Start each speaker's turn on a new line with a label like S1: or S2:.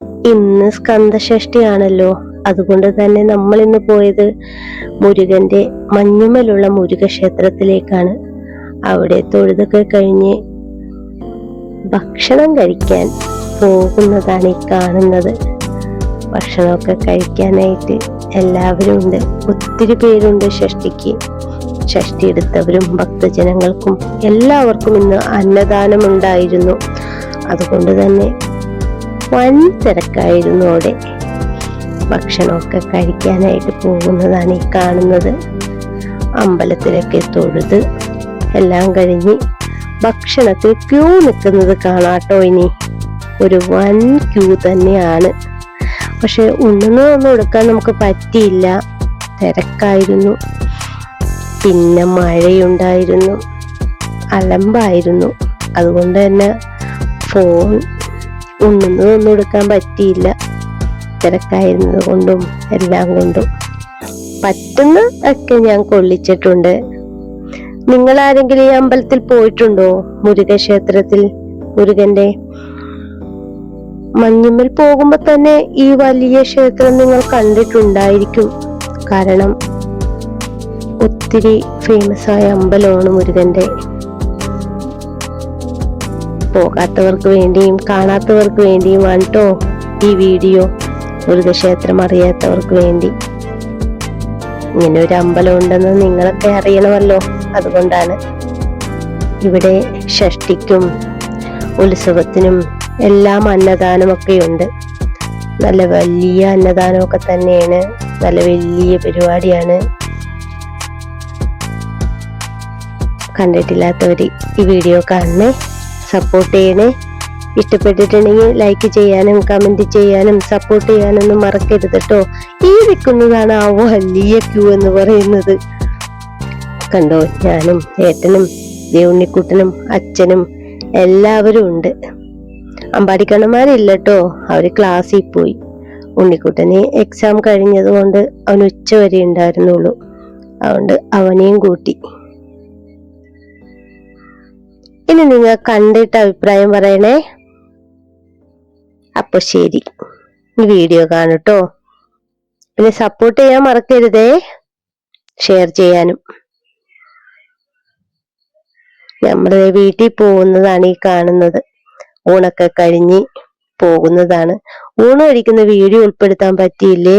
S1: ഇന്ന് സ്കന്ദഷഷ്ടിയാണല്ലോ അതുകൊണ്ട് തന്നെ നമ്മൾ ഇന്ന് പോയത് മുരുകന്റെ മഞ്ഞുമലുള്ള മുരുക ക്ഷേത്രത്തിലേക്കാണ് അവിടെ തൊഴുതൊക്കെ കഴിഞ്ഞ് ഭക്ഷണം കഴിക്കാൻ പോകുന്നതാണ് ഈ കാണുന്നത്. ഭക്ഷണമൊക്കെ കഴിക്കാനായിട്ട് എല്ലാവരും ഉണ്ട് ഒത്തിരി പേരുണ്ട് ഷഷ്ടിക്ക്. ഷഷ്ടി എടുത്തവരും ഭക്തജനങ്ങൾക്കും എല്ലാവർക്കും ഇന്ന് അന്നദാനം ഉണ്ടായിരുന്നു അതുകൊണ്ട് തന്നെ വൻ തിരക്കായിരുന്നു അവിടെ. ഭക്ഷണമൊക്കെ കഴിക്കാനായിട്ട് പോകുന്നതാണ് ഈ കാണുന്നത്. അമ്പലത്തിലൊക്കെ തൊഴുത് എല്ലാം കഴിഞ്ഞ് ഭക്ഷണത്തിൽ ക്യൂ നിൽക്കുന്നത് കാണാട്ടോ ഇനി. ഒരു വൻ ക്യൂ തന്നെയാണ്. പക്ഷെ ഉണ്ണുന്നതൊന്നും എടുക്കാൻ നമുക്ക് പറ്റിയില്ല. തിരക്കായിരുന്നു. പിന്നെ മഴയുണ്ടായിരുന്നു. അലമ്പായിരുന്നു. അതുകൊണ്ട് തന്നെ ഫോൺ ഉണ്ണുന്നതൊന്നും എടുക്കാൻ പറ്റിയില്ല. തിരക്കായിരുന്നത് കൊണ്ടും എല്ലാം കൊണ്ടും. പറ്റുന്ന ഒക്കെ ഞാൻ കൊള്ളിച്ചിട്ടുണ്ട്. നിങ്ങൾ ആരെങ്കിലും ഈ അമ്പലത്തിൽ പോയിട്ടുണ്ടോ? മുരുക ക്ഷേത്രത്തിൽ മുരുകന്റെ മഞ്ഞുമ്മൽ പോകുമ്പോ തന്നെ ഈ വലിയ ക്ഷേത്രം നിങ്ങൾ കണ്ടിട്ടുണ്ടായിരിക്കും. കാരണം ഒത്തിരി ഫേമസ് ആയ അമ്പലമാണ് മുരുകന്റെ. പോകാത്തവർക്ക് വേണ്ടിയും കാണാത്തവർക്ക് വേണ്ടിയും കേട്ടോ ഈ വീഡിയോ. മുരുകക്ഷേത്രം അറിയാത്തവർക്ക് വേണ്ടി. ഇങ്ങനെ ഒരു അമ്പലം ഉണ്ടെന്ന് നിങ്ങളൊക്കെ അറിയണമല്ലോ. അതുകൊണ്ടാണ് ഇവിടെ ഷഷ്ടിക്കും ഉത്സവത്തിനും എല്ലാം അന്നദാനമൊക്കെ ഉണ്ട് നല്ല വലിയ അന്നദാനമൊക്കെ തന്നെയാണ്. നല്ല വലിയ പരിപാടിയാണ്. കണ്ടിട്ടില്ലാത്തവർ ഈ വീഡിയോ കാണണേ. സപ്പോർട്ട് ചെയ്യണേ. ഇഷ്ടപ്പെട്ടിട്ടുണ്ടെങ്കിൽ ലൈക്ക് ചെയ്യാനും കമന്റ് ചെയ്യാനും സപ്പോർട്ട് ചെയ്യാനൊന്നും മറക്കരുത് കേട്ടോ ഈ നിൽക്കുന്നതാണ് ആ വലിയ ക്യൂ എന്ന് പറയുന്നത്. കണ്ടോ? ഞാനും ഏട്ടനും ദേവുണ്ണിക്കുട്ടനും അച്ഛനും എല്ലാവരും ഉണ്ട്. അമ്പാടിക്കണ്ണന്മാരില്ല കേട്ടോ അവർ ക്ലാസ്സിൽ പോയി. ഉണ്ണിക്കുട്ടന് എക്സാം കഴിഞ്ഞത് കൊണ്ട് അവൻ ഉച്ച വരെ ഉണ്ടായിരുന്നുള്ളൂ. അതുകൊണ്ട് അവനെയും കൂട്ടി. ഇനി നിങ്ങൾ കണ്ടിട്ട് അഭിപ്രായം പറയണേ. അപ്പൊ ശരി. ഈ വീഡിയോ കാണട്ടോ പിന്നെ സപ്പോർട്ട് ചെയ്യാൻ മറക്കരുതേ. ഷെയർ ചെയ്യാനും. നമ്മുടെ വീട്ടിൽ പോകുന്നതാണ് ഈ കാണുന്നത്. ഊണൊക്കെ കഴിഞ്ഞ് പോകുന്നതാണ്. ഊണ് കഴിക്കുന്ന വീഡിയോ ഉൾപ്പെടുത്താൻ പറ്റിയില്ലേ?